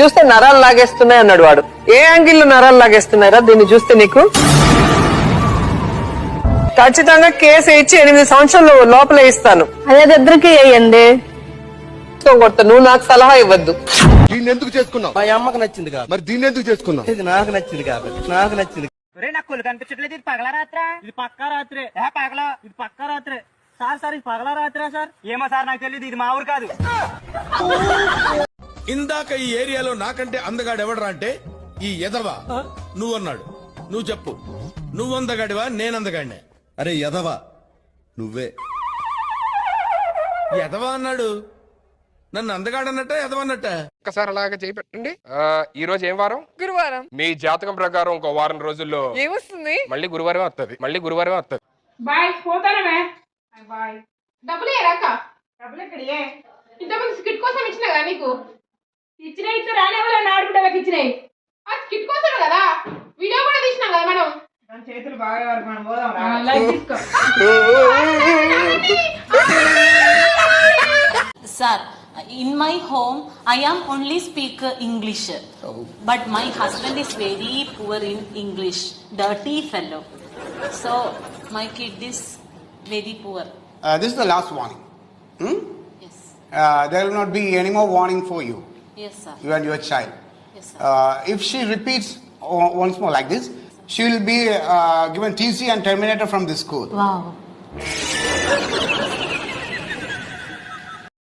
చూస్తే నరాలు లాగేస్తున్నాయి అన్నాడు వాడు. ఏ యాంగిల్లో నరాలు లాగేస్తున్నారా దీన్ని చూస్తే నీకు? ఖచ్చితంగా కేసు ఇచ్చి ఎనిమిది సంవత్సరాలు లోపలే ఇస్తాను. అదే ఇద్దరికి వేయండి. కొడతా నువ్వు నాకు సలహా ఇవ్వద్దు. దీన్ని ఎందుకు చేసుకున్నావు? మా అమ్మకు నచ్చింది కాబట్టి. మరి దీన్ని ఎందుకు చేసుకున్నావు? ఇది నాకు నచ్చింది కాబట్టి. నాకు నచ్చింది. రే నాకు కొలు కనిపించట్లేదు. ఇది పగల రాత్రా? ఇది పక్కా రాత్రే. ఏ పగల? ఇది పక్కా రాత్రే. సార్ సార్ ఇది పగల రాత్రా సార్? ఏమో సార్ నాకు తెలియదు ఇది మా ఊరు కాదు. ఇందాక ఈ ఏరియాలో నాకంటే అందగాడు ఎవడరా అంటే ఈ ఎదవా నువ్వు అన్నాడు నువ్వు చెప్పు. నువ్వు అందగాడివా నేను అందగాడినే అరే యదవా నువ్వే. ఎదవా అన్నాడు. నన్ను అందగాడన్నట్ట ఎదవన్నట్ట ఒక్కసారి అలాగా చేయి పెట్టండి. ఆ, ఈ రోజు ఏం వారం? గురువారం. మీ జాతకం ప్రకారం ఇంకో వారం రోజుల్లో ఏమొస్తుంది? మళ్ళీ గురువారం వస్తుంది మళ్ళీ గురువారం వస్తుంది బాయ్ పోతానమే. బాయ్ డబ్బులు ఏరాక డబ్బులు ఎక్కడియే? ఇంతకుముందు స్కిట్ కోసం ఇచ్చిన కదా నీకు? ఇచ్చిన ఇచ్చిన రానివ్వలే నాడుకుంటే ఇచ్చినాయి ఆ స్కిట్ కోసమే కదా వీడియో కూడా తీసినాం కదా మనం చేతులు బాగా వరకు మనం పోదాం లైక్ తీసుకో Sir, in my home, I am only speak uh, English. But my husband is very poor in English, dirty fellow. So my kid is very poor. Uh, this is the last warning. Hmm? Yes, Uh, there will not be any more warning for you, yes, sir. you and your child. Yes, sir. Uh, if she repeats once more like this, she will be uh, given TC and terminated from this school. Wow.